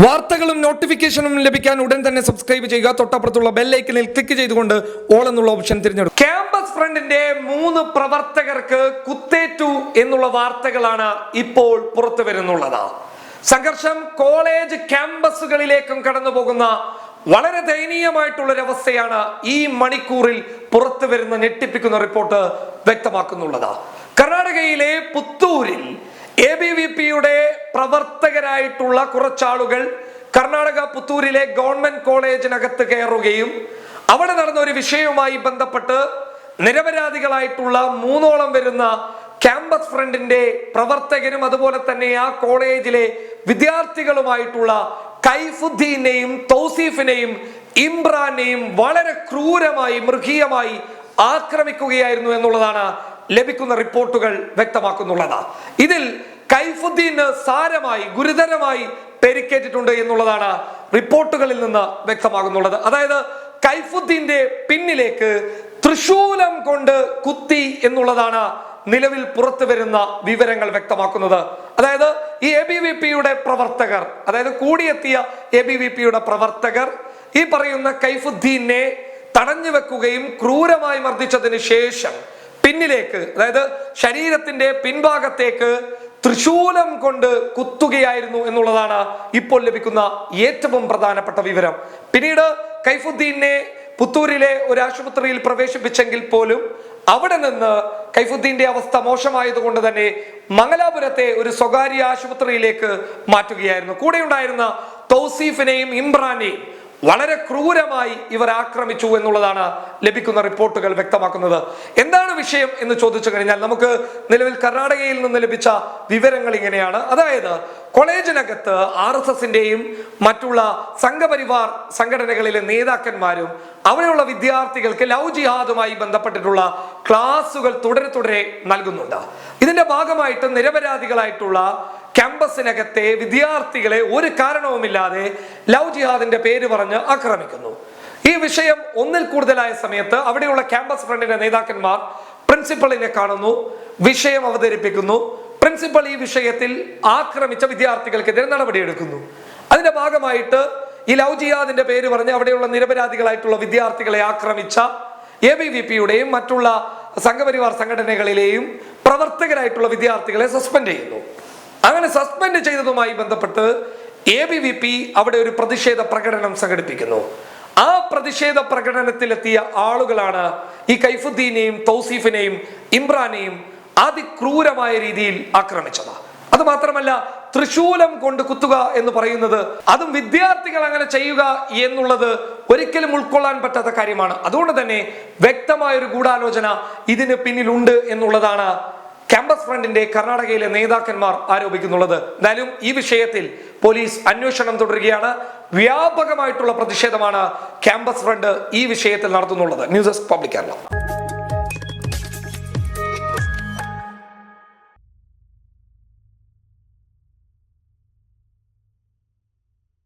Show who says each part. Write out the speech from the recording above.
Speaker 1: വാർത്തകളും നോട്ടിഫിക്കേഷനും ലഭിക്കാൻ ഉടൻ തന്നെ സബ്സ്ക്രൈബ് ചെയ്യുക. തൊട്ടപ്പുറത്തുള്ള ബെല്ലൈക്കനിൽ ക്ലിക്ക് ചെയ്തുകൊണ്ട് ഓൾ എന്നുള്ള ഓപ്ഷൻ തിരഞ്ഞെടുക്കും ക്യാമ്പസ് ഫ്രണ്ടിന്റെ മൂന്ന് പ്രവർത്തകർക്ക് കുത്തേറ്റു എന്നുള്ള വാർത്തകളാണ് ഇപ്പോൾ പുറത്തു വരുന്നുള്ളത്. സംഘർഷം കോളേജ് ക്യാമ്പസുകളിലേക്കും കടന്നു പോകുന്ന വളരെ ദയനീയമായിട്ടുള്ള ഒരു അവസ്ഥയാണ് ഈ മണിക്കൂറിൽ പുറത്തു വരുന്ന ഞെട്ടിപ്പിക്കുന്ന റിപ്പോർട്ട് വ്യക്തമാക്കുന്നുള്ളത്. കർണാടകയിലെ പുത്തൂരിൽ എ ബി വി പിയുടെ പ്രവർത്തകരായിട്ടുള്ള കുറച്ചാളുകൾ കർണാടക പുത്തൂരിലെ ഗവൺമെന്റ് കോളേജിനകത്ത് കയറുകയും അവിടെ നടന്ന ഒരു വിഷയവുമായി ബന്ധപ്പെട്ട് നിരപരാധികളായിട്ടുള്ള മൂന്നോളം വരുന്ന ക്യാമ്പസ് ഫ്രണ്ടിന്റെ പ്രവർത്തകരും അതുപോലെ തന്നെ ആ കോളേജിലെ വിദ്യാർത്ഥികളുമായിട്ടുള്ള കൈഫുദ്ദീനെയും തൗസീഫിനെയും ഇമ്രാനെയും വളരെ ക്രൂരമായി മൃഗീയമായി ആക്രമിക്കുകയായിരുന്നു എന്നുള്ളതാണ് ലഭിക്കുന്ന റിപ്പോർട്ടുകൾ വ്യക്തമാക്കുന്നുള്ളത്. ഇതിൽ കൈഫുദ്ദീന് സാരമായി ഗുരുതരമായി പരിക്കേറ്റിട്ടുണ്ട് എന്നുള്ളതാണ് റിപ്പോർട്ടുകളിൽ നിന്ന് വ്യക്തമാകുന്നുള്ളത്. അതായത് കൈഫുദ്ദീന്റെ പിന്നിലേക്ക് തൃശൂലം കൊണ്ട് കുത്തി എന്നുള്ളതാണ് നിലവിൽ പുറത്തു വരുന്ന വിവരങ്ങൾ വ്യക്തമാക്കുന്നത്. അതായത് ഈ എ ബി വി പിയുടെ പ്രവർത്തകർ അതായത് കൂടിയെത്തിയ എ ബി വി പിയുടെ പ്രവർത്തകർ ഈ പറയുന്ന കൈഫുദ്ദീനെ തടഞ്ഞു വെക്കുകയും ക്രൂരമായി മർദ്ദിച്ചതിന് ശേഷം പിന്നിലേക്ക് അതായത് ശരീരത്തിന്റെ പിൻഭാഗത്തേക്ക് തൃശൂലം കൊണ്ട് കുത്തുകയായിരുന്നു എന്നുള്ളതാണ് ഇപ്പോൾ ലഭിക്കുന്ന ഏറ്റവും പ്രധാനപ്പെട്ട വിവരം. പിന്നീട് കൈഫുദ്ദീനെ പുത്തൂരിലെ ഒരു ആശുപത്രിയിൽ പ്രവേശിപ്പിച്ചെങ്കിൽ പോലും അവിടെ നിന്ന് കൈഫുദ്ദീന്റെ അവസ്ഥ മോശമായതുകൊണ്ട് തന്നെ മംഗലാപുരത്തെ ഒരു സ്വകാര്യ ആശുപത്രിയിലേക്ക് മാറ്റുകയായിരുന്നു. കൂടെ ഉണ്ടായിരുന്ന തൗസീഫിനെയും ഇമ്രാനെയും വളരെ ക്രൂരമായി ഇവർ ആക്രമിച്ചു എന്നുള്ളതാണ് ലഭിക്കുന്ന റിപ്പോർട്ടുകൾ വ്യക്തമാക്കുന്നത്. എന്താണ് വിഷയം എന്ന് ചോദിച്ചു കഴിഞ്ഞാൽ നമുക്ക് നിലവിൽ കർണാടകയിൽ നിന്ന് ലഭിച്ച വിവരങ്ങൾ ഇങ്ങനെയാണ്. അതായത് കോളേജിനകത്ത് ആർ എസ് എസിന്റെയും മറ്റുള്ള സംഘപരിവാർ സംഘടനകളിലെ നേതാക്കന്മാരും അവിടെയുള്ള വിദ്യാർത്ഥികൾക്ക് ലവ് ജിഹാദുമായി ബന്ധപ്പെട്ടിട്ടുള്ള ക്ലാസുകൾ തുടരെ തുടരെ നൽകുന്നുണ്ട്. ഇതിന്റെ ഭാഗമായിട്ട് നിരപരാധികളായിട്ടുള്ള ക്യാമ്പസിനകത്തെ വിദ്യാർത്ഥികളെ ഒരു കാരണവുമില്ലാതെ ലവ് ജിഹാദിന്റെ പേര് പറഞ്ഞ് ആക്രമിക്കുന്നു. ഈ വിഷയം ഒന്നിൽ കൂടുതലായ സമയത്ത് അവിടെയുള്ള ക്യാമ്പസ് ഫ്രണ്ടിന്റെ നേതാക്കന്മാർ പ്രിൻസിപ്പളിനെ കാണുന്നു വിഷയം അവതരിപ്പിക്കുന്നു. പ്രിൻസിപ്പൽ ഈ വിഷയത്തിൽ ആക്രമിച്ച വിദ്യാർത്ഥികൾക്കെതിരെ നടപടിയെടുക്കുന്നു. അതിന്റെ ഭാഗമായിട്ട് ഈ ലവ് ജിയാദിന്റെ പേര് പറഞ്ഞ് അവിടെയുള്ള നിരപരാധികളായിട്ടുള്ള വിദ്യാർത്ഥികളെ ആക്രമിച്ച എ ബി വി പിയുടെയും മറ്റുള്ള സംഘപരിവാർ സംഘടനകളിലെയും പ്രവർത്തകരായിട്ടുള്ള വിദ്യാർത്ഥികളെ സസ്പെൻഡ് ചെയ്യുന്നു. അങ്ങനെ സസ്പെൻഡ് ചെയ്തതുമായി ബന്ധപ്പെട്ട് എ ബി വി പി അവിടെ ഒരു പ്രതിഷേധ പ്രകടനം സംഘടിപ്പിക്കുന്നു. ആ പ്രതിഷേധ പ്രകടനത്തിലെത്തിയ ആളുകളാണ് ഈ കൈഫുദ്ദീനെയും തൗസീഫിനെയും ഇമ്രാനെയും അതിക്രൂരമായ രീതിയിൽ ആക്രമിച്ചത്. അത് മാത്രമല്ല തൃശൂലം കൊണ്ട് കുത്തുക എന്ന് പറയുന്നത് അതും വിദ്യാർത്ഥികൾ അങ്ങനെ ചെയ്യുക എന്നുള്ളത് ഒരിക്കലും ഉൾക്കൊള്ളാൻ പറ്റാത്ത കാര്യമാണ്. അതുകൊണ്ട് തന്നെ വ്യക്തമായ ഒരു ഗൂഢാലോചന ഇതിന് പിന്നിലുണ്ട് എന്നുള്ളതാണ് ക്യാമ്പസ് ഫ്രണ്ടിന്റെ കർണാടകയിലെ നേതാക്കന്മാർ ആരോപിക്കുന്നുള്ളത്. എന്നാലും ഈ വിഷയത്തിൽ പോലീസ് അന്വേഷണം തുടരുകയാണ്. വ്യാപകമായിട്ടുള്ള പ്രതിഷേധമാണ് ക്യാമ്പസ് ഫ്രണ്ട് ഈ വിഷയത്തിൽ നടത്തുന്നുള്ളത്. News desk public Kerala.